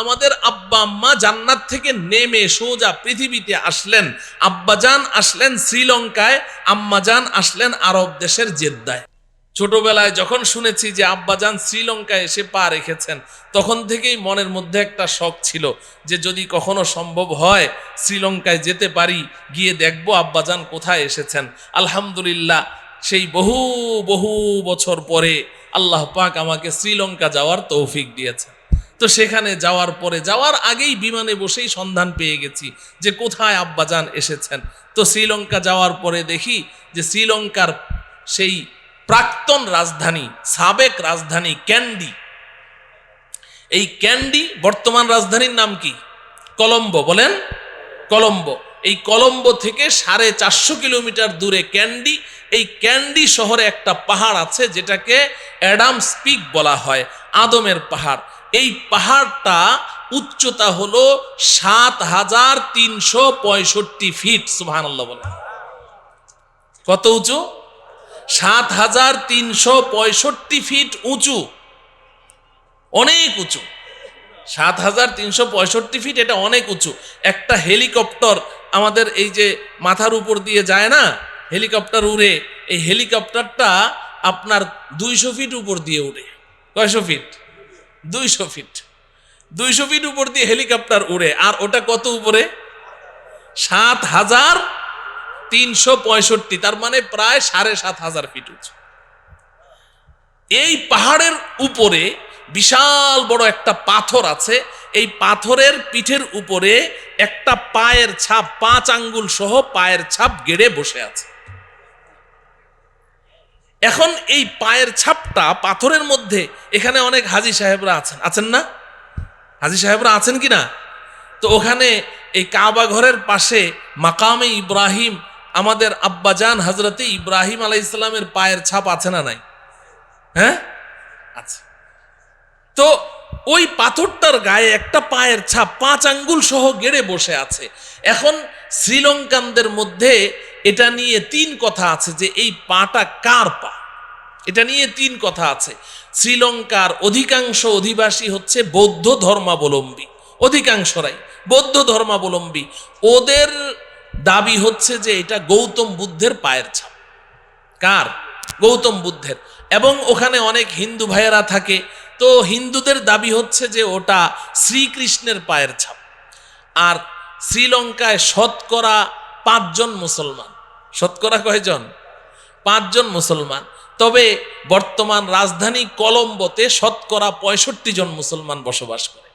আমাদের আব্বা আম্মা জান্নাত থেকে নেমে সোজা পৃথিবীতে আসলেন। আব্বাজান আসলেন শ্রীলঙ্কায় আম্মাজান আসলেন আরব দেশের জেদ্দায়। ছোটবেলায় যখন শুনেছি যে আব্বাজান শ্রীলঙ্কায় এসে পা রেখেছেন, তখন থেকেই মনের মধ্যে একটা শখ ছিল যে যদি কখনো সম্ভব হয় শ্রীলঙ্কায় যেতে পারি, গিয়ে দেখব আব্বাজান কোথায় এসেছেন। আলহামদুলিল্লাহ, সেই বহু বহু বছর পরে আল্লাহ পাক আমাকে শ্রীলঙ্কা যাওয়ার তৌফিক দিয়েছেন। তো সেখানে যাওয়ার পরে, যাওয়ার আগেই বিমানে বসেই সন্ধান পেয়ে গেছি যে কোথায় আব্বাজান এসেছেন। তো শ্রীলঙ্কা যাওয়ার পরে দেখি যে শ্রীলঙ্কার সেই প্রাক্তন রাজধানী, সাবেক রাজধানী ক্যান্ডি। এই ক্যান্ডি বর্তমান রাজধানীর নাম কি? কলম্বো, বলেন। কলম্বো। এই কলম্বো থেকে সাড়ে চারশো কিলোমিটার দূরে ক্যান্ডি। এই ক্যান্ডি শহরে একটা পাহাড় আছে যেটাকে অ্যাডামস পিক বলা হয়, আদমের পাহাড়। এই পাহাড়টা উচ্চতা হলো সাত হাজার তিনশো পঁয়ষট্টি ফিট আল্লাহ বলে। কত উঁচু? সাত হাজার তিনশো পঁয়ষট্টি ফিট উঁচু। অনেক উঁচু। সাত হাজার তিনশো পঁয়ষট্টি ফিট এটা অনেক উঁচু। একটা হেলিকপ্টার আমাদের এই যে মাথার উপর দিয়ে যায় না, হেলিকপ্টার উড়ে, এই হেলিকপ্টারটা আপনার দুইশো ফিট উপর দিয়ে উড়ে। কয়শো ফিট? দুইশো ফিট। দুইশো ফিট উপর দিয়ে হেলিকপ্টার উড়ে, আর ওটা কত উপরে? সাত হাজার তিনশো পঁয়ষট্টি, তার মানে প্রায় সাড়ে সাত হাজার ফিট উঁচু। এই পাহাড়ের উপরে বিশাল বড় একটা পাথর আছে। এই পাথরের পিঠের উপরে একটা পায়ের ছাপ, পাঁচ আঙ্গুল সহ পায়ের ছাপ গেড়ে বসে আছে। এখন এই পায়ের ছাপটা পাথরের মধ্যে এখানে অনেক হাজি সাহেবরা আছেন। আছেন না? হাজি সাহেবরা আছেন কি না? তো ওখানে এই কাবা ঘরের পাশে মাকামে ইব্রাহিম, আমাদের আব্বাজান হজরতে ইব্রাহিম আলাই ইসলামের পায়ের ছাপ আছে না নাই? হ্যাঁ? আচ্ছা তো ওই পাথরটার গায়ে একটা পায়ের ছাপ, পাঁচ আঙ্গুল সহ গেড়ে বসে আছে। এখন শ্রীলঙ্কানদের মধ্যে এটা নিয়ে তিন কথা আছে যে এই পাটা কার পা? এটা নিয়ে তিন কথা আছে। শ্রীলঙ্কার অধিকাংশ অধিবাসী হচ্ছে বৌদ্ধ ধর্মাবলম্বী। অধিকাংশরাই বৌদ্ধ ধর্মাবলম্বী। ওদের দাবি হচ্ছে যে এটা গৌতম বুদ্ধের পায়ের ছাপ। কার? গৌতম বুদ্ধের। এবং ওখানে অনেক হিন্দু ভাইয়েরা থাকে। তো হিন্দুদের দাবি হচ্ছে যে ওটা শ্রীকৃষ্ণের পায়ের ছাপ। আর শ্রীলঙ্কায় শতকরা পাঁচজন মুসলমান। শতকরা কয়জন? পাঁচজন মুসলমান। তবে বর্তমান রাজধানী কলম্বোতে শতকরা পঁয়ষট্টি জন মুসলমান বসবাস করে।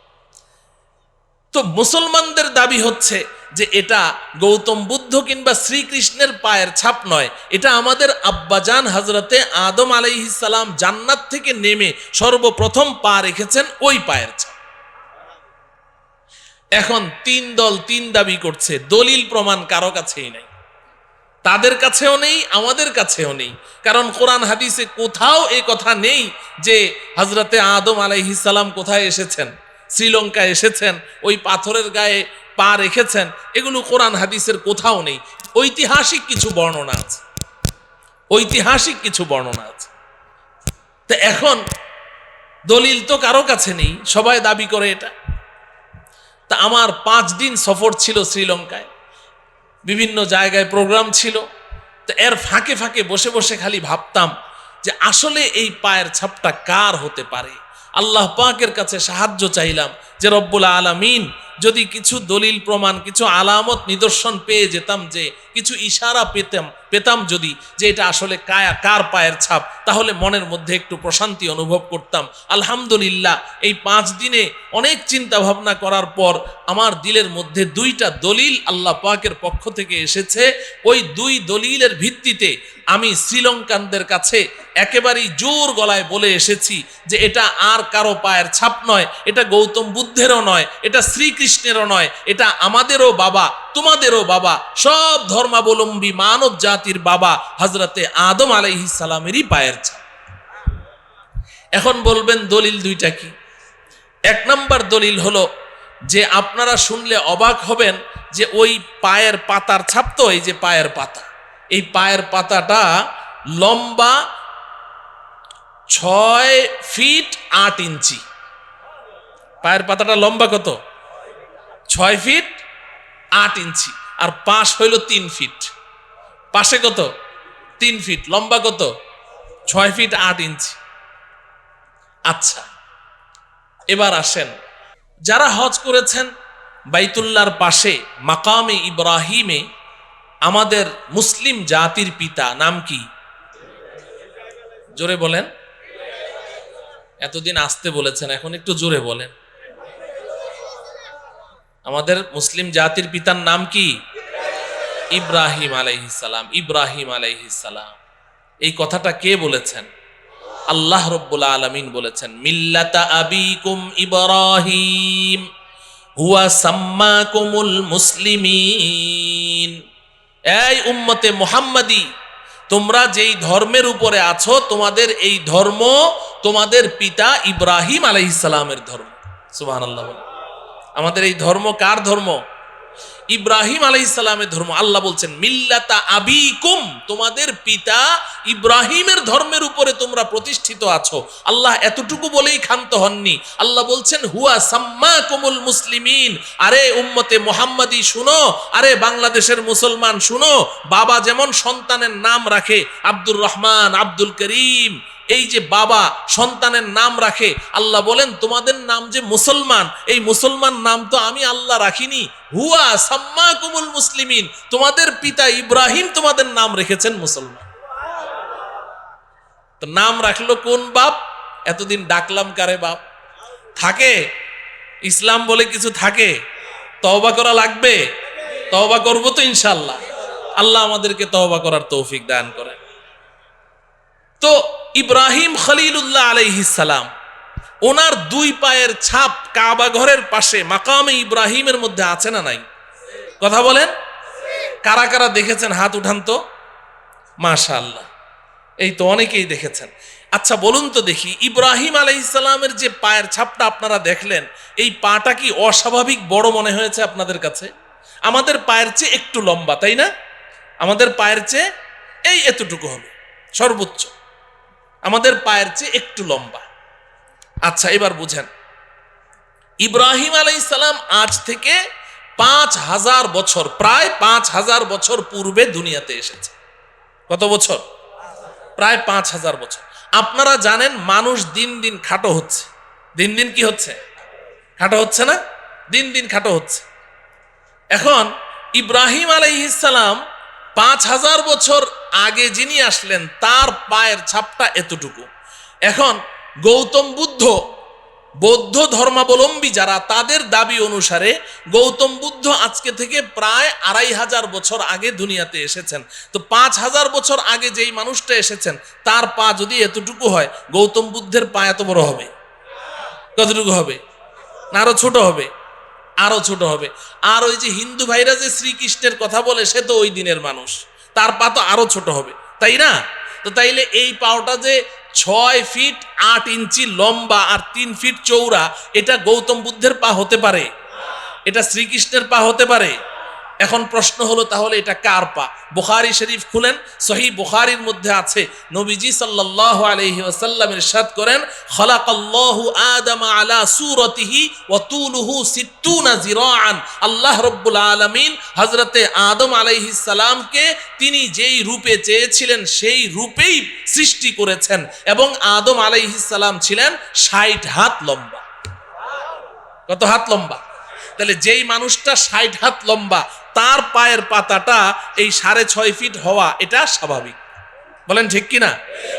তো মুসলমানদের দাবি হচ্ছে যে এটা গৌতম বুদ্ধ কিংবা শ্রীকৃষ্ণের পায়ের ছাপ নয়, এটা আমাদের আব্বাজান হজরতে আদম আলাইহিসালাম জান্নাত থেকে নেমে সর্বপ্রথম পা রেখেছেন ওই পায়ের ছাপ। এখন তিন দল তিন দাবি করছে, দলিল প্রমাণ কারও কাছেই নাই। তাদের কাছেও নেই, আমাদের কাছেও নেই। কারণ কোরআন হাদিসে কোথাও এই কথা নেই যে হজরতে আদম আলাইহিসালাম কোথায় এসেছেন, শ্রীলঙ্কায় এসেছেন, ওই পাথরের গায়ে পা রেখেছেন, এগুলো কোরআন হাদিসের কোথাও নেই। ঐতিহাসিক কিছু বর্ণনা আছে। ঐতিহাসিক কিছু বর্ণনা আছে। তা এখন দলিল তো কারও কাছে নেই, সবাই দাবি করে এটা। তা আমার পাঁচ দিন সফর ছিল শ্রীলঙ্কায়। বিভিন্ন জায়গায় প্রোগ্রাম ছিল। তো এর ফাঁকে ফাঁকে বসে বসে খালি ভাবতাম যে আসলে এই পায়ের ছাপটা কার হতে পারে? আল্লাহ পাকের কাছে সাহায্য চাইলাম যে রব্বুল আলামিন যদি কিছু দলিল, প্রমাণ, কিছু আলামত, নিদর্শন পেয়ে যেতাম যে, কিছু ইশারা পেতাম পেতাম যদি যে এটা আসলে কায়া, কার পায়ের ছাপ, তাহলে মনের মধ্যে একটু প্রশান্তি অনুভব করতাম। আলহামদুলিল্লাহ, এই পাঁচ দিনে অনেক চিন্তা ভাবনা করার পর আমার দিলের মধ্যে দুইটা দলিল আল্লাহ পাকের পক্ষ থেকে এসেছে। ওই দুই দলিলের ভিত্তিতে আমি শ্রীলঙ্কানদের কাছে একেবারেই জোর গলায় বলে এসেছি যে, এটা আর কারও পায়ের ছাপ নয়, এটা গৌতম বুদ্ধেরও নয়, এটা শ্রীকৃষ্ণেরও নয়, এটা আমাদেরও বাবা, তোমাদেরও বাবা, সব ধর্মাবলম্বী মানব জাতির বাবা হজরতে আদম আলাইহিস সালামেরই পায়ের ছাপ। এখন বলবেন দলিল দুইটা কি? এক নম্বর দলিল হলো যে আপনারা শুনলে অবাক হবেন যে ওই পায়ের পাতার ছাপ তো, এই যে পায়ের পাতা। এই পায়ের পাতাটা লম্বা ছয় ফিট আট ইঞ্চি। পায়ের পাতাটা লম্বা কত? ছয় ফিট আট ইঞ্চি। আর পাশ হইল তিন ফিট পাশে কত? তিন ফিট লম্বা কত? ছয় ফিট আট ইঞ্চি। আচ্ছা এবার আসেন। যারা হজ করেছেন বাইতুল্লার পাশে, মাকামে ইব্রাহিমে, আমাদের মুসলিম জাতির পিতা, নাম কি? জোরে বলেন। এতদিন আসতে বলেছেন, এখন একটু জোরে বলেন। আমাদের মুসলিম জাতির পিতার নাম কি? ইব্রাহিম আলাইহিসালাম ইব্রাহিম আলাইহিসালাম এই কথাটা কে বলেছেন? আল্লাহ রব্বুল আলমিন বলেছেন, মিল্লাতা আবিকুম ইব্রাহিম, হুয়া সাম্মাকুমুল মুসলিমিন। এই উম্মতে মুহাম্মাদি, তোমরা যেই ধর্মের উপরে আছো, তোমাদের এই ধর্ম তোমাদের পিতা ইব্রাহিম আলাইহিসালামের ধর্ম। সুবহানাল্লাহ বলেন। আমাদের এই ধর্ম কার ধর্ম? ইব্রাহিম আলাইসালামের ধর্ম। আল্লাহ বলছেন, মিল্লাতা আবিকুম, তোমাদের পিতা ইব্রাহিমের ধর্মের উপরে তোমরা প্রতিষ্ঠিত আছো। আল্লাহ এতটুকু বলেই ক্ষান্ত হননি। আল্লাহ বলছেন, হুয়া সাম্মা কুমুল মুসলিমিন। আরে উম্মতে মোহাম্মদী শুনো, আরে বাংলাদেশের মুসলমান শুনো। বাবা যেমন সন্তানের নাম রাখে, আব্দুর রহমান, আব্দুল করিম এই যে বাবা সন্তানের নাম রাখে, আল্লাহ বলেন, তোমাদের নাম যে মুসলমান, এই মুসলমান নাম তো আমি আল্লাহ রাখিনি। হুয়া সাম্মা কুমুল মুসলিমিন, তোমাদের পিতা ইব্রাহিম তোমাদের নাম রেখেছেন মুসলমান। তো নাম রাখল কোন বাপ? এতদিন ডাকলাম কারে বাপ? থাকে। ইসলাম বলে কিছু থাকে। তওবা করা লাগবে? তওবা করব তো ইনশাল্লাহ আল্লাহ আমাদেরকে তওবা করার তৌফিক দান করেন। তো ইব্রাহিম খলিলুল্লাহ আলাইহিসালাম ওনার দুই পায়ের ছাপ কাবা ঘরের পাশে, মাকামে ইব্রাহিমের মধ্যে আছে না নাই? কথা বলেন? কারা কারা দেখেছেন হাত উঠান তো? মাশাআল্লাহ, এই তো অনেকেই দেখেছেন। আচ্ছা বলুন তো দেখি, ইব্রাহিম আলাইসালামের যে পায়ের ছাপটা আপনারা দেখলেন, এই পাটা কি অস্বাভাবিক বড় মনে হয়েছে আপনাদের কাছে? আমাদের পায়ের চেয়ে একটু লম্বা, তাই না? আমাদের পায়ের চেয়ে এই এতটুকু হবে সর্বোচ্চ। আমাদের পায়ের চেয়ে একটু লম্বা। আচ্ছা এবার বুঝেন। ইব্রাহিম আলাইসালাম আজ থেকে পাঁচ হাজার বছর, প্রায় পাঁচ হাজার বছর পূর্বে দুনিয়াতে এসেছে। কত বছর? প্রায় পাঁচ হাজার বছর। আপনারা জানেন মানুষ দিন দিন খাটো হচ্ছে। দিন দিন কি হচ্ছে? খাটো হচ্ছে না? দিন দিন খাটো হচ্ছে। এখন ইব্রাহিম আলাই আলাইহিসালাম পাঁচ হাজার বছর আগে যিনি আসলেন, তার পায়ের ছাপটা এতটুকু। এখন গৌতম বুদ্ধ, বৌদ্ধ ধর্মাবলম্বী যারা, তাদের দাবি অনুসারে গৌতম বুদ্ধ আজকে থেকে প্রায় আড়াই হাজার বছর আগে দুনিয়াতে এসেছেন। তো পাঁচ হাজার বছর আগে যেই মানুষটা এসেছেন, তার পা যদি এতটুকু হয়, গৌতম বুদ্ধের পা এত বড় হবে। কতটুকু হবে? না, আরও ছোট হবে। আরও ছোট হবে। আর ওই যে হিন্দু ভাইরা যে শ্রীকৃষ্ণের কথা বলে, সে তো ওই দিনের মানুষ। তার পা তো আরও ছোট হবে, তাই না? তো তাইলে এই পাওটা যে ছয় ফিট আট ইঞ্চি লম্বা আর তিন ফিট চৌড়া এটা গৌতম বুদ্ধের পা হতে পারে, এটা শ্রীকৃষ্ণের পা হতে পারে। এখন প্রশ্ন হলো তাহলে এটা কার পা? বুখারি শরীফ খুলেন সহি বুখারির মধ্যে আছে। নবীজি সাল্লাল্লাহু আলাইহি ওয়াসাল্লাম ইরশাদ করেন, খালাকাল্লাহু আদম আলা সূরাতিহি ওয়া তুলুহু 60 জিরাআন আল্লাহ রাব্বুল আলামিন হযরতে আদম আলাইহিস সালামকে তিনি যেই রূপে চেয়েছিলেন, সেই রূপেই সৃষ্টি করেছেন এবং আদম আলাইহিস সালাম ছিলেন 60 হাত লম্বা। কত হাত লম্বা? তাহলে যেই মানুষটা ষাট হাত লম্বা, তার পায়ের পাতাটা এই সাড়ে ছয় ফিট হওয়া, এটা স্বাভাবিক। বলেন ঠিক কিনা?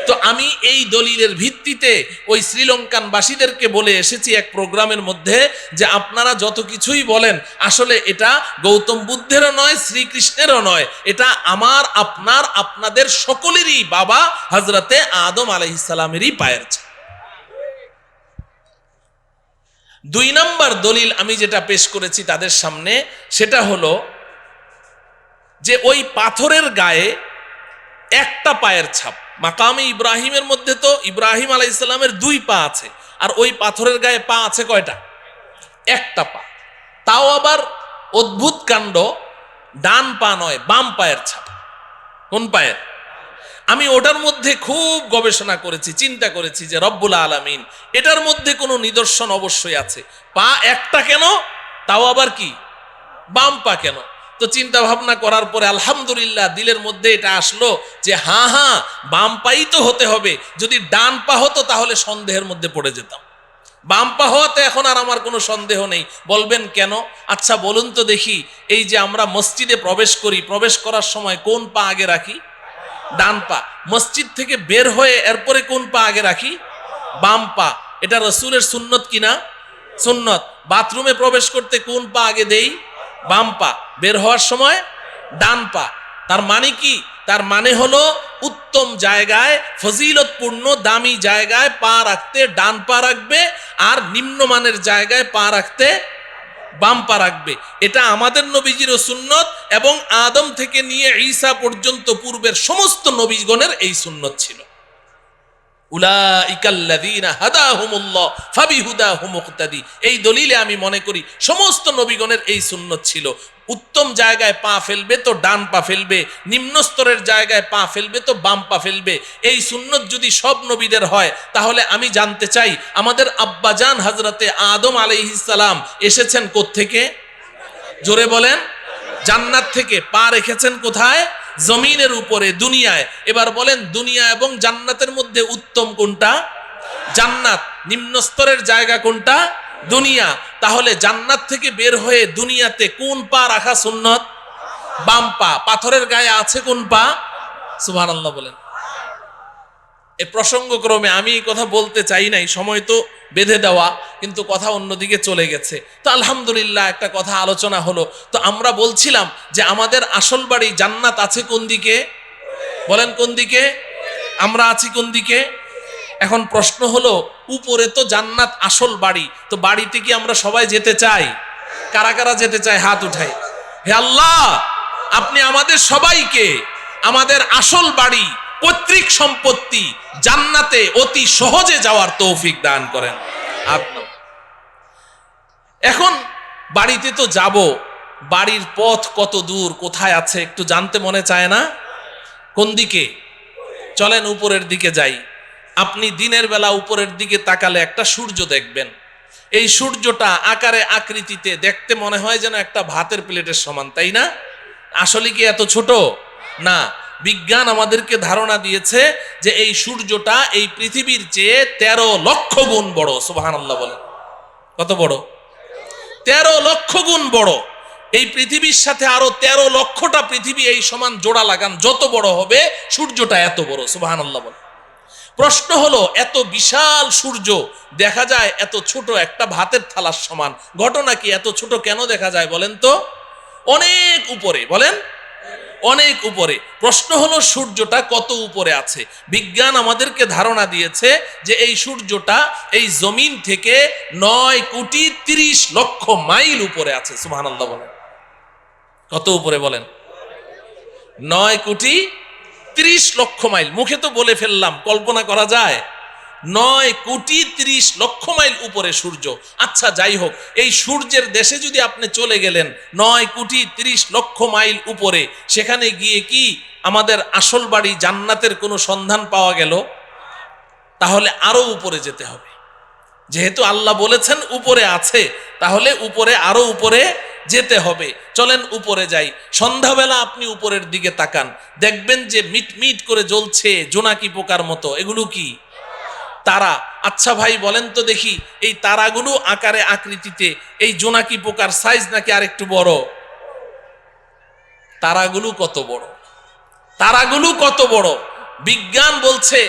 তো আমি এই দলিলের ভিত্তিতে ওই শ্রীলঙ্কান বাসীদেরকে বলে এসেছি এক প্রোগ্রামের মধ্যে যে আপনারা যত কিছুই বলেন, আসলে এটা গৌতম বুদ্ধেরও নয়, শ্রীকৃষ্ণেরও নয়। এটা আমার, আপনার, আপনাদের সকলেরই বাবা হজরতে আদম আলহিসালামেরই পায়ের ছাপ দুই নম্বর দলিল আমি যেটা পেশ করেছি তাদের সামনে, সেটা হলো যে ওই পাথরের গায়ে একটা পায়ের ছাপ। মাকামে ইব্রাহিমের মধ্যে তো ইব্রাহিম আলাই ইসলামের দুই পা আছে, আর ওই পাথরের গায়ে পা আছে কয়টা? একটা পা। তাও আবার অদ্ভুত কাণ্ড, ডান পা নয়, বাম পায়ের ছাপ। কোন পায়ের? আমি ওটার মধ্যে খুব গবেষণা করেছি, চিন্তা করেছি যে রব্বুল আলামিন, এটার মধ্যে কোনো নিদর্শন অবশ্যই আছে। পা একটা কেন? তাও আবার কি? বাম পা কেন? তো চিন্তা ভাবনা করার পরে আলহামদুলিল্লাহ দিলের মধ্যে এটা আসলো যে হ্যাঁ হ্যাঁ বাম পাই তো হতে হবে। যদি ডান পা হতো তাহলে সন্দেহের মধ্যে পড়ে যেতাম। বাম পা হওয়াতে এখন আর আমার কোনো সন্দেহ নেই। বলবেন কেন? আচ্ছা বলুন তো দেখি, এই যে আমরা মসজিদে প্রবেশ করি, প্রবেশ করার সময় কোন পা আগে রাখি? ডান পা। মসজিদ থেকে বের হয়ে এরপরে কোন পা আগে রাখি? বাম পা। এটা রসুলের সুন্নত কিনা? সুন্নত। বাথরুমে প্রবেশ করতে কোন পা আগে দেই? বাম পা। বের হওয়ার সময় ডান পা। তার মানে কি? তার মানে হলো উত্তম জায়গায়, ফজিলতপূর্ণ, দামি জায়গায় পা রাখতে ডান পা রাখবে আর নিম্নমানের জায়গায় পা রাখতে বাম পা রাখবে। এটা আমাদের নবীজির সুন্নত এবং আদম থেকে নিয়ে ঈসা পর্যন্ত পূর্বের সমস্ত নবীগণের এই সুন্নত ছিল। এই দলিলে আমি মনে করি সমস্ত নবীগণের এই সুন্নত ছিল। উত্তম জায়গায় পা ফেলবে তো ডান পা ফেলবে নিম্ন স্তরের জায়গায় পা ফেলবে তো বাম পা ফেলবে। এই সুন্নত যদি সব নবীদের হয়, তাহলে আমি জানতে চাই, আমাদের আব্বাজান হজরতে আদম আলাইহিসসালাম এসেছেন থেকে জোরে বলেন। জান্নাত থেকে পা রেখেছেন কোথায়? জমিনের উপরে, দুনিয়ায়। এবার বলেন, দুনিয়া এবং জান্নাতের মধ্যে উত্তম কোনটা? জান্নাত। নিম্ন স্তরের জায়গা কোনটা? দুনিয়া। তাহলে জান্নাত থেকে বের হয়ে দুনিয়াতে কোন পা রাখা সুন্নত? বাম পা। পাথরের গায়ে আছে কোন পা? সুবহানাল্লাহ বলেন। এ প্রসঙ্গক্রমে আমি এই কথা বলতে চাই নাই, সময় তো বেঁধে দেওয়া, কিন্তু কথা অন্যদিকে চলে গেছে। তো আলহামদুলিল্লাহ একটা কথা আলোচনা হলো। তো আমরা বলছিলাম যে আমাদের আসল বাড়ি জান্নাত আছে কোন দিকে? বলেন কোন দিকে? আমরা আছি কোন দিকে? এখন প্রশ্ন হলো, উপরে তো জান্নাত আসল বাড়ি, তো বাড়িতে কি আমরা সবাই যেতে চাই? কারা কারা যেতে চায়? হাত উঠাই। হে আল্লাহ, আপনি আমাদের সবাইকে আমাদের আসল বাড়ি পৈতৃক সম্পত্তি জান্নাতে অতি সহজে যাওয়ার তৌফিক দান করেন। এখন বাড়িতে তো যাব, বাড়ির পথ কত দূর, কোথায় আছে একটু জানতে মনে চায় না? কোন দিকে? চলেন উপরের দিকে যাই। আপনি দিনের বেলা উপরের দিকে তাকালে একটা সূর্য দেখবেন। এই সূর্যটা আকারে আকৃতিতে দেখতে মনে হয় যেন একটা ভাতের প্লেটের সমান, তাই না? আসলে কি এত ছোট? না বিজ্ঞান আমাদেরকে ধারণা দিয়েছে যে এই সূর্যটা এই পৃথিবীর চেয়ে তেরো লক্ষ গুণ বড় সুবাহান আল্লাহ বলেন। কত বড়? তেরো লক্ষ গুণ বড়। এই পৃথিবীর সাথে আরও তেরো লক্ষটা পৃথিবী এই সমান জোড়া লাগান, যত বড় হবে সূর্যটা এত বড় সুবাহান আল্লাহ বলেন। প্রশ্ন হলো, এত বিশাল সূর্য দেখা যায় এত ছোট একটা ভাতের থালার সমান, ঘটনা কি এত ছোট কেন দেখা যায় বলেন তো? অনেক উপরে, বলেন। অনেক উপরে। প্রশ্ন হলো, সূর্যটা কত উপরে আছে? বিজ্ঞান আমাদেরকে ধারণা দিয়েছে যে এই সূর্যটা এই জমিন থেকে নয় কোটি তিরিশ লক্ষ মাইল উপরে আছে। সুবহানাল্লাহ বলেন। কত উপরে বলেন? নয় কোটি তিরিশ লক্ষ মাইল। মুখে তো বলে ফেললাম, কল্পনা করা যায়? নয় কোটি ত্রিশ লক্ষ মাইল উপরে সূর্য। আচ্ছা যাই হোক, এই সূর্যের দেশে যদি আপনি চলে গেলেন নয় কোটি ত্রিশ লক্ষ মাইল উপরে, সেখানে গিয়ে কি আমাদের আসল বাড়ি জান্নাতের কোনো সন্ধান পাওয়া গেল? তাহলে আরও উপরে যেতে হবে। যেহেতু আল্লাহ বলেছেন উপরে আছে, তাহলে উপরে আরও উপরে যেতে হবে। চলেন উপরে যাই। সন্ধ্যাবেলা আপনি উপরের দিকে তাকান। দেখবেন যে মিট মিট করে জ্বলছে জোনাকি পোকার মতো। এগুলো কি? তারা। আচ্ছা ভাই, বলেন তো দেখি, এই তারাগুলো আকারে আকৃতিতে, এই জোনাকি পোকার সাইজ নাকি আরেকটু বড়? তারাগুলো কত বড়? তারাগুলো কত বড়? বিজ্ঞান বলছে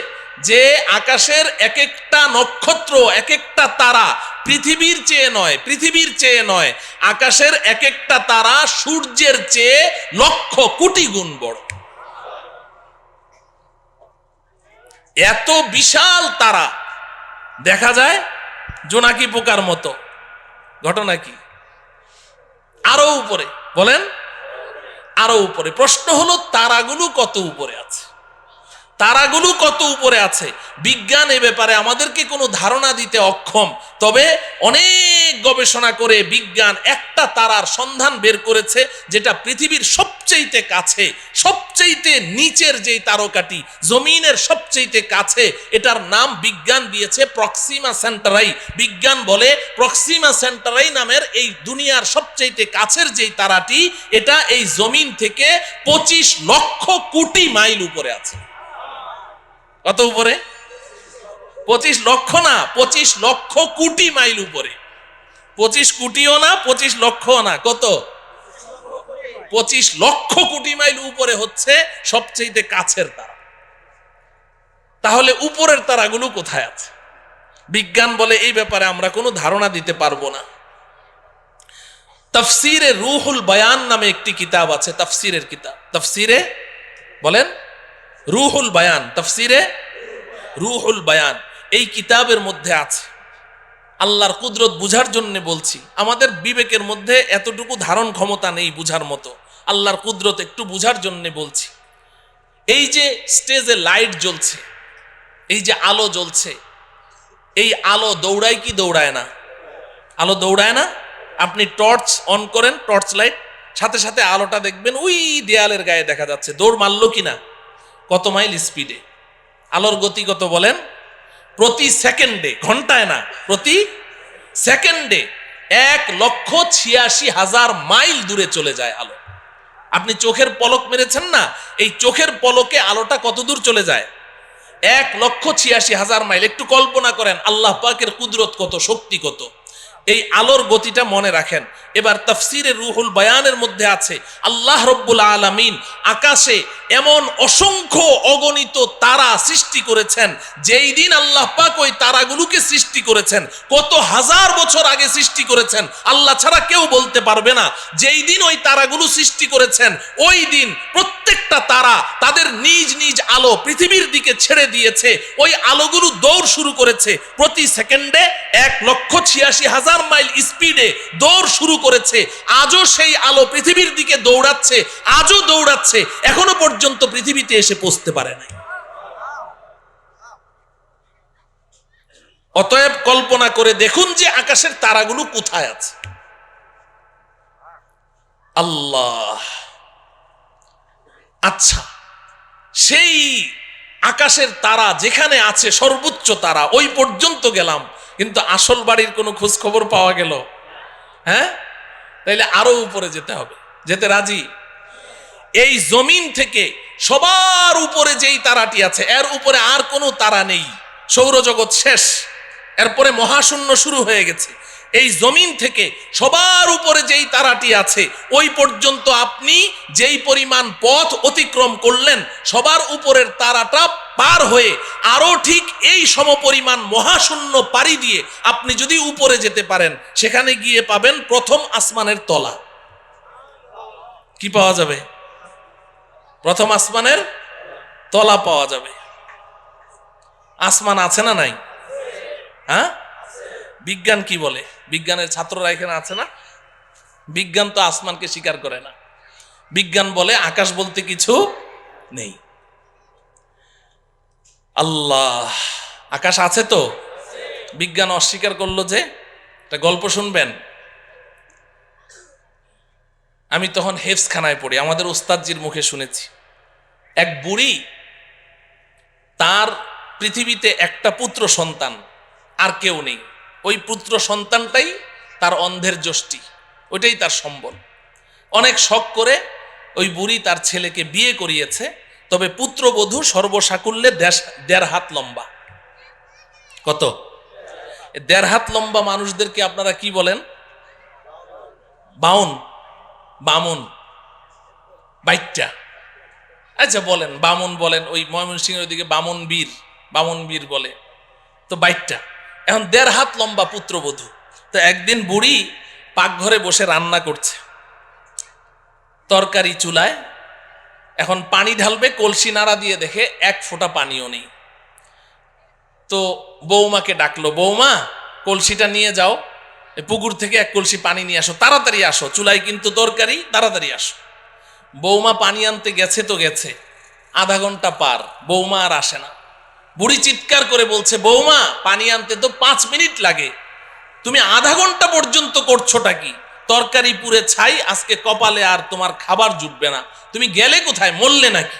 যে আকাশের এক একটা নক্ষত্র এক একটা তারা পৃথিবীর চেয়ে নয়, পৃথিবীর চেয়ে নয়। আকাশের এক একটা তারা সূর্যের চেয়ে লক্ষ কোটি গুণ বড়। এত বিশাল তারা। দেখা যায় জোনাকি পোকার মতো। ঘটনা কি? আরও উপরে। বলেন? আরও উপরে। প্রশ্ন হলো, তারাগুলো কত উপরে আছে? তারাগুলো কত উপরে আছে? বিজ্ঞান এ ব্যাপারে আমাদেরকে কোনো ধারণা দিতে অক্ষম। তবে অনেক গবেষণা করে বিজ্ঞান একটা তারার সন্ধান বের করেছে, যেটা পৃথিবীর সবচেয়ে সবচেয়েতে কাছে সবচেয়েতে নিচের যেই তারকাটি, জমিনের সবচেয়েতে কাছে, এটার নাম বিজ্ঞান দিয়েছে প্রক্সিমা সেন্টারাই। বিজ্ঞান বলে প্রক্সিমা সেন্টারাই নামের এই দুনিয়ার সবচেয়েতে কাছের যেই তারাটি, এটা এই জমিন থেকে পঁচিশ লক্ষ কোটি মাইল উপরে আছে। কত উপরে? পঁচিশ লক্ষ না, পঁচিশ লক্ষ কোটি মাইল উপরে। পঁচিশ কোটিও না, পঁচিশ লক্ষ না, কত? পঁচিশ লক্ষ কোটি মাইল উপরে হচ্ছে সবচেয়ে কাছের তারা। তাহলে উপরের তারাগুলো কোথায় আছে? বিজ্ঞান বলে এই ব্যাপারে আমরা কোনো ধারণা দিতে পারব না। তফসিরে রুহুল বায়ান নামে একটি কিতাব আছে, তফসিরের কিতাব। তফসিরে বলেন, রুহুল বায়ান, তফসিরে রুহুল বায়ান। এই কিতাবের মধ্যে আছে। আল্লাহর কুদরত বুঝার জন্য বলছি, আমাদের বিবেকের মধ্যে এতটুকু ধারণ ক্ষমতা নেই বুঝার মতো। আল্লাহর কুদরত একটু বুঝার জন্য বলছি। এই যে স্টেজে লাইট জ্বলছে, এই যে আলো জ্বলছে, এই আলো দৌড়ায় কি দৌড়ায় না? আলো দৌড়ায় না? আপনি টর্চ অন করেন, টর্চ লাইট, সাথে সাথে আলোটা দেখবেন ওই দেয়ালের গায়ে দেখা যাচ্ছে। দৌড় মারলো কিনা? কত মাইল স্পিডে? আলোর গতি কত বলেন? প্রতি সেকেন্ডে, ঘন্টায় না, প্রতি সেকেন্ডে এক লক্ষ ছিয়াশি হাজার মাইল দূরে চলে যায় আলো। আপনি চোখের পলক মেরেছেন না? এই চোখের পলকে আলোটা কত দূর চলে যায়? এক লক্ষ ছিয়াশি হাজার মাইল। একটু কল্পনা করেন, আল্লাহ পাকের কুদরত কত, শক্তি কত? এই আলোর গতিটা মনে রাখেন। এবার তফসিরে রুহুল বায়ানের মধ্যে আছে, আল্লাহ রব্বুল আলামিন আকাশে এমন অসংখ্য অগণিত তারা সৃষ্টি করেছেন, যেই দিন আল্লাহ পাক ওই তারাগুলোকে সৃষ্টি করেছেন, কত হাজার বছর আগে সৃষ্টি করেছেন, আল্লাহ ছাড়া কেউ বলতে পারবে না। যেই দিন ওই তারাগুলো সৃষ্টি করেছেন, ওই দিন প্রত্যেকটা তারা তাদের নিজ নিজ আলো পৃথিবীর দিকে ছেড়ে দিয়েছে, ওই আলোগুলো দৌড় শুরু করেছে, প্রতি সেকেন্ডে এক লক্ষ ছিয়াশি হাজার মাইল স্পিডে দৌড় শুরু করেছে। আজও সেই আলো পৃথিবীর দিকে দৌড়াচ্ছে, আজও দৌড়াচ্ছে, এখনও পর্যন্ত পৃথিবীতে এসে পৌঁছতে পারে নাই। অতএব কল্পনা করে দেখুন যে আকাশের তারাগুলো কোথায় আছে। আল্লাহ। আচ্ছা সেই আকাশের তারা যেখানে আছে, সর্বোচ্চ তারা, ওই পর্যন্ত গেলাম। কিন্তু আসল বাড়ির কোনো খোঁজ খবর পাওয়া গেল। হ্যাঁ? তাইলে আরও উপরে যেতে হবে। যেতে রাজি? এই জমিন থেকে সবার উপরে যেই তারাটি আছে, এর উপরে আর কোনো তারা নেই। সৌরজগৎ শেষ। এরপরে মহাশূন্য শুরু হয়ে গেছে। এই জমিন থেকে সবার উপরে যেই তারাটি আছে, ওই পর্যন্ত আপনি যেই পরিমাণ পথ অতিক্রম করলেন, সবার উপরের তারাটা পার হয়ে আরও ঠিক এই সমপরিমাণ মহাশূন্য পাড়ি দিয়ে আপনি যদি উপরে যেতে পারেন, সেখানে গিয়ে পাবেন প্রথম আসমানের তলা। কি পাওয়া যাবে? প্রথম আসমানের তলা পাওয়া যাবে। আসমান আছে না নাই? হ্যাঁ? বিজ্ঞান কি বলে? বিজ্ঞানের ছাত্ররা এখানে আছে না? বিজ্ঞান তো আসমানকে স্বীকার করে না। বিজ্ঞান বলে আকাশ বলতে কিছু নেই। আল্লাহ, আকাশ আছে তো? বিজ্ঞান অস্বীকার করল যে, একটা গল্প শুনবেন। আমি তখন হেফসখানায় পড়ি, আমাদের ওস্তাদজির মুখে শুনেছি। এক বুড়ি তার পৃথিবীতে একটা পুত্র সন্তান, আর কেউ নেই। ওই পুত্র সন্তানটাই তার অন্ধের যষ্টি, ওইটাই তার সম্বল। অনেক শখ করে ওই বুড়ি তার ছেলেকে বিয়ে করিয়েছে, তবে পুত্রবধূ সর্বসাকুল্যে দেড় হাত লম্বা। কত? দেড় হাত লম্বা মানুষদেরকে আপনারা কি বলেন? বাউন বামন বাইটটা আচ্ছা বলেন, বামন বলেন, ওই ময়মনসিংহের ওইদিকে বামন বীর, বামুন বীর বলে। তো বাইটটা এখন দেড় হাত লম্বা পুত্রবধূ। তো একদিন বুড়ি পাকঘরে বসে রান্না করছে। তরকারি চুলায়। এখন পানি ঢালবে, কলসি নাড়া দিয়ে দেখে এক ফোঁটা পানিও নেই। তো বৌমাকে ডাকলো, বৌমা, কলসিটা নিয়ে যাও। পুকুর থেকে এক কলসি পানি নিয়ে আসো। তাড়াতাড়ি আসো। চুলায় কিন্তু তরকারি, তাড়াতাড়ি আসো। বৌমা পানি আনতে গেছে তো গেছে। আধা ঘণ্টা পার। বৌমা আর আসে না। বুড়ি চিৎকার করে বলছে, বৌমা, পানি আনতে তো পাঁচ মিনিট লাগে। তুমি আধা ঘণ্টা পর্যন্ত করছোটা কি? তরকারি পুরে ছাই, আজকে কপালে আর তোমার খাবার জুটবে না। তুমি গেলে কোথায়? মরলে নাকি?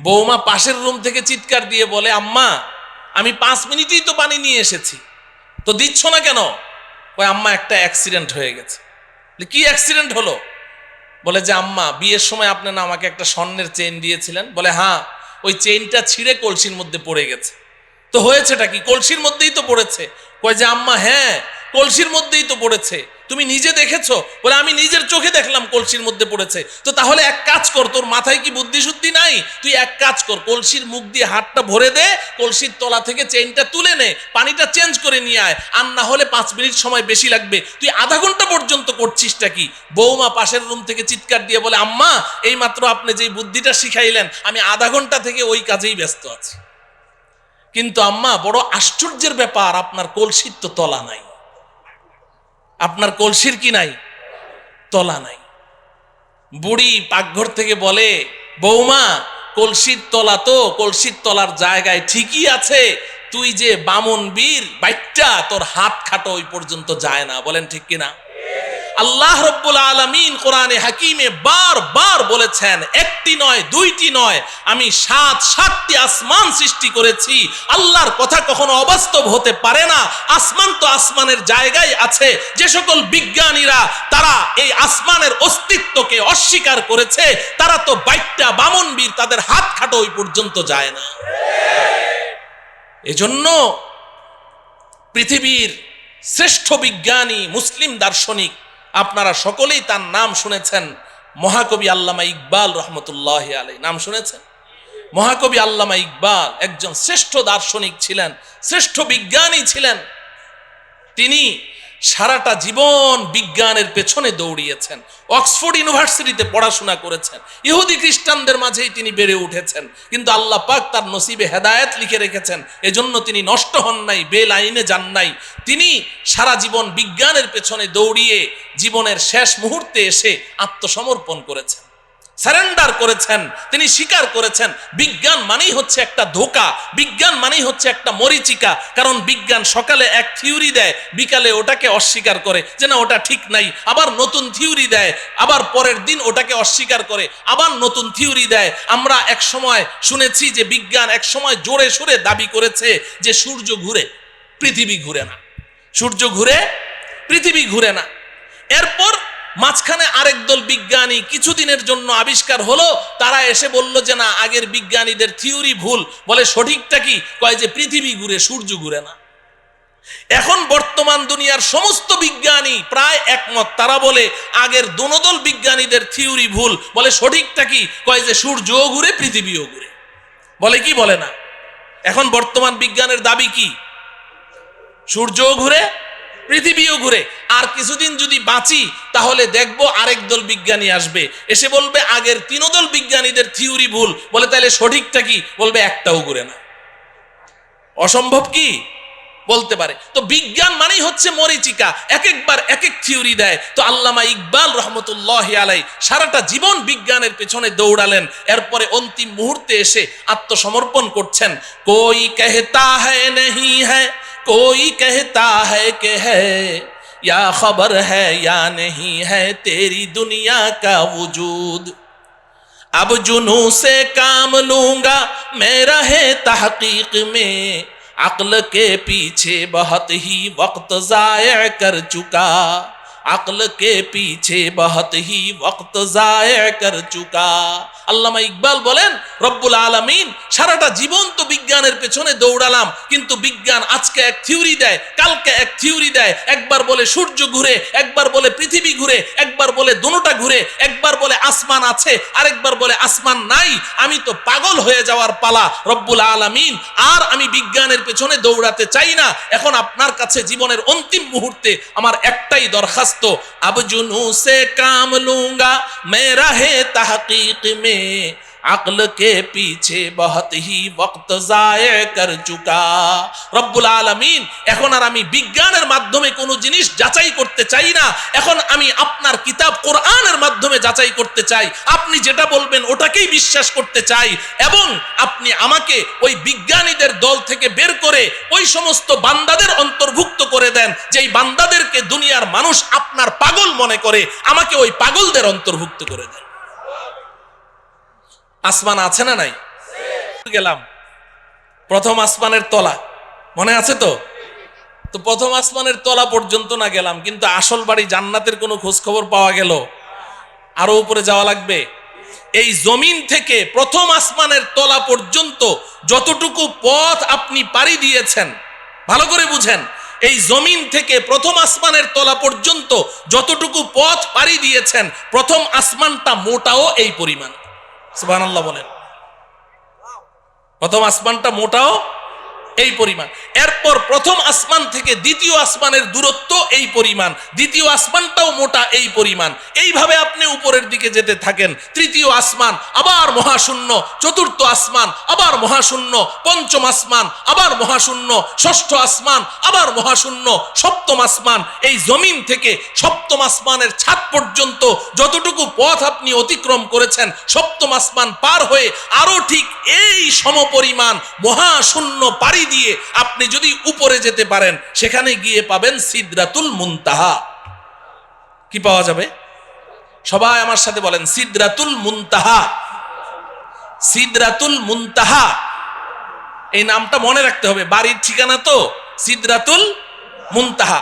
বৌমা পাশের রুম থেকে চিৎকার দিয়ে বলে, আম্মা, আমি পাঁচ মিনিটেই তো পানি নিয়ে এসেছি। তো দিচ্ছ না কেন? ওই আম্মা, একটা অ্যাক্সিডেন্ট হয়ে গেছে। কি অ্যাক্সিডেন্ট হলো? বলে যে, আম্মা, বিয়ের সময় আপনি আমাকে একটা স্বর্ণের চেইন দিয়েছিলেন? বলে হ্যাঁ ওই চেইনটা ছিঁড়ে কলসির মধ্যে পড়ে গেছে। তো হয়েছেটা কি? কলসির মধ্যেই তো পড়েছে। কয় যে, আম্মা হ্যাঁ কলসির মধ্যেই তো পড়েছে। তুমি নিজে দেখেছ? বলে, আমি নিজের চোখে দেখলাম কলসির মধ্যে পড়েছে। তো তাহলে এক কাজ কর, তোর মাথায় কি বুদ্ধি শুদ্ধি নাই? তুই এক কাজ কর, কলসির মুখ দিয়ে হাতটা ভরে দে, কলসির তলা থেকে চেইনটা তুলে নে, পানিটা চেঞ্জ করে নিয়ে আয়। আর না হলে পাঁচ মিনিট সময় বেশি লাগবে। তুই আধা ঘণ্টা পর্যন্ত করছিসটা কি? বৌমা পাশের রুম থেকে চিৎকার দিয়ে বলে, আম্মা এই মাত্র আপনি যেই বুদ্ধিটা শিখাইলেন, আমি আধা ঘণ্টা থেকে ওই কাজেই ব্যস্ত আছি। কিন্তু আম্মা, বড় আশ্চর্যের ব্যাপার, আপনার কলসির তো তলা নাই। আপনার কলসির কি নাই? তলা নাই। বুড়ি পাকঘর থেকে বলে, বৌমা, কলসির তলা তো, কলসির তলার জায়গায় ঠিকই আছে। তুই যে বামন বীর বাইটা তোর হাত খাটো ওই পর্যন্ত যায় না। বলেন ঠিক কিনা? আল্লাহ রব্বুল আলমিন কোরআনে হাকিমে বার বার বলেছেন, একটি নয়, দুইটি নয়, আমি সাত, সাতটি আসমান সৃষ্টি করেছি। আল্লাহর কথা কখনো অবাস্তব হতে পারে না। আসমান তো আসমানের জায়গায় আছে। যে সকল বিজ্ঞানীরা, তারা এই আসমানের অস্তিত্বকে অস্বীকার করেছে, তারা তো বাইকটা বামন বীর, তাদের হাত খাটো ওই পর্যন্ত যায় না। এজন্য পৃথিবীর শ্রেষ্ঠ বিজ্ঞানী, মুসলিম দার্শনিক আপনারা সকলেই তার নাম শুনেছেন। মহাকবি আল্লামা ইকবাল রহমতুল্লাহ আলাই নাম শুনেছেন? মহাকবি আল্লামা ইকবাল একজন শ্রেষ্ঠ দার্শনিক ছিলেন, শ্রেষ্ঠ বিজ্ঞানী ছিলেন। তিনি সারাটা জীবন বিজ্ঞানের পেছনে দৌড়িয়েছেন। অক্সফোর্ড ইউনিভার্সিটিতে পড়াশোনা করেছেন। ইহুদি খ্রিস্টানদের মাঝেই তিনি বেড়ে উঠেছেন। কিন্তু আল্লাহ পাক তার নসিবে হেদায়েত লিখে রেখেছেন। এজন্য তিনি নষ্ট হন নাই বেল আইনে যান নাই। তিনি সারা জীবন বিজ্ঞানের পেছনে দৌড়িয়ে জীবনের শেষ মুহূর্তে এসে আত্মসমর্পণ করেছেন। সারেন্ডার করেছেন, তিনি স্বীকার করেছেন, বিজ্ঞান মানেই হচ্ছে একটা ধোকা, বিজ্ঞান মানেই হচ্ছে একটা মরিচিকা, কারণ বিজ্ঞান সকালে এক থিওরি দেয়, বিকালে ওটাকে অস্বীকার করে, যে না, ওটা ঠিক নাই, আবার নতুন থিওরি দেয়, আবার পরের দিন ওটাকে অস্বীকার করে, আবার নতুন থিওরি দেয়। আমরা এক সময় শুনেছি যে বিজ্ঞান এক সময় জোরে সোরে দাবি করেছে যে সূর্য ঘুরে, পৃথিবী ঘুরে না। সূর্য ঘুরে, পৃথিবী ঘুরে না। এরপর মাঝখানে আরেক দল বিজ্ঞানী কিছুদিনের জন্য আবিষ্কার হলো, তারা এসে বলল যে না, আগের বিজ্ঞানীদের থিওরি ভুল। বলে সঠিকটা কি? কয় যে পৃথিবী ঘুরে সূর্য ঘুরে না। এখন বর্তমান দুনিয়ার সমস্ত বিজ্ঞানী প্রায় একমত। তারা বলে, আগের দোনদল বিজ্ঞানীদের থিওরি ভুল। বলে সঠিকটা কি? কয় যে সূর্যও ঘুরে, পৃথিবীও ঘুরে। বলে কি বলে না? এখন বর্তমান বিজ্ঞানের দাবি কি? সূর্যও ঘুরে, পৃথিবীও ঘুরে। আর কিছুদিন যদি বাঁচি, তাহলে দেখব আরেক দল বিজ্ঞানী আসবে। এসে বলবে, আগের তিনোদল বিজ্ঞানীদের থিওরি ভুল। বলে তাহলে সঠিকটা কি? বলবে, একটাও ঘুরে না। অসম্ভব কি? বলতে পারে। তো বিজ্ঞান মানেই হচ্ছে মরিচিকা। এক একবার এক এক থিওরি দেয়। তো আল্লামা ইকবাল রহমতুল্লাহ আলাই সারাটা জীবন বিজ্ঞানের পেছনে দৌড়ালেন। এরপরে অন্তিম মুহূর্তে এসে আত্মসমর্পণ করছেন। কই কেহতা হ্যাঁ নেই হ্যাঁ কই কেহতা হ্যাঁ কে হ্যাঁ یا خبر ہے یا نہیں ہے تیری دنیا کا وجود۔ اب جنو سے کام لوں گا میں رہے تحقیق میں۔ عقل کے پیچھے بہت ہی وقت ضائع کر چکا۔ अक्ल के पीछे बहुत ही वक्त जाय कर चुका আল্লামা ইকবাল বলেন রব্বুল আলমিন সারাটা জীবন তো বিজ্ঞানের পেছনে দৌড়ালাম কিন্তু বিজ্ঞান আজকে এক থিওরি দেয় কালকে এক থিওরি দেয় একবার বলে সূর্য ঘুরে একবার বলে পৃথিবী ঘুরে একবার বলে দোনোটা ঘুরে একবার বলে আসমান আছে আরেকবার বলে আসমান নাই আমি তো পাগল হয়ে যাওয়ার পালা রব্বুল আলমিন আর আমি বিজ্ঞানের পেছনে দৌড়াতে চাই না এখন আপনার কাছে জীবনের অন্তিম মুহূর্তে আমার একটাই দরখাস্ত तो अब जुनू से काम लूँगा मैं रहे तहकीक में। अक्ल के पीछे बहुत ही वक्त जाए कर चुका রব্বুল আলামিন এখন আর আমি বিজ্ঞানের মাধ্যমে কোনো জিনিস যাচাই করতে চাই না এখন আমি আপনার কিতাব কোরআনের মাধ্যমে যাচাই করতে চাই আপনি যেটা বলবেন ওটাকেই বিশ্বাস করতে চাই এবং আপনি আমাকে ওই বিজ্ঞানীদের দল থেকে বের করে ওই সমস্ত বান্দাদের অন্তর্ভুক্ত করে দেন যেই বান্দাদেরকে দুনিয়ার মানুষ আপনার পাগল মনে করে আমাকে ওই পাগলদের অন্তর্ভুক্ত করে দেন আসমান আছে না নাই? গেলাম। প্রথম আসমানের তলা। মনে আছে তো? তো প্রথম আসমানের তলা পর্যন্ত না গেলাম, কিন্তু আসল বাড়ি জান্নাতের কোনো খোঁজ খবর পাওয়া গেল। আরও উপরে যাওয়া লাগবে। এই জমিন থেকে প্রথম আসমানের তলা পর্যন্ত যতটুকু পথ আপনি পাড়ি দিয়েছেন, ভালো করে বুঝেন, এই জমিন থেকে প্রথম আসমানের তলা পর্যন্ত যতটুকু পথ পাড়ি দিয়েছেন, প্রথম আসমানটা মোটাও এই পরিমাণ। সুবহানাল্লাহ বলেন। প্রথম আসমানটা মোটাও এই পরিমাণ। এরপর প্রথম আসমান থেকে দ্বিতীয় আসমানের দূরত্ব এই পরিমাণ, দ্বিতীয় আসমানটাও মোটা এই পরিমাণ। এইভাবে আপনি উপরের দিকে যেতে থাকেন, তৃতীয় আসমান, আবার মহাশূন্য, চতুর্থ আসমান, আবার মহাশূন্য, পঞ্চম আসমান, আবার মহাশূন্য, ষষ্ঠ আসমান, আবার মহাশূন্য, সপ্তম আসমান। এই জমিন থেকে সপ্তম আসমানের ছাদ পর্যন্ত যতটুকু পথ আপনি অতিক্রম করেছেন, সপ্তম আসমান পার হয়ে আরও ঠিক এই সমপরিমাণ মহাশূন্য পাড়ি দিয়ে আপনি যদি উপরে যেতে পারেন, সেখানে গিয়ে পাবেন সিদ্রাতুল মুনতাহা। কি পাওয়া যাবে? সবাই আমার সাথে বলেন, সিদ্রাতুল মুনতাহা। সিদ্রাতুল মুনতাহা। এই নামটা মনে রাখতে হবে, বাড়ির ঠিকানা তো সিদ্রাতুল মুনতাহা।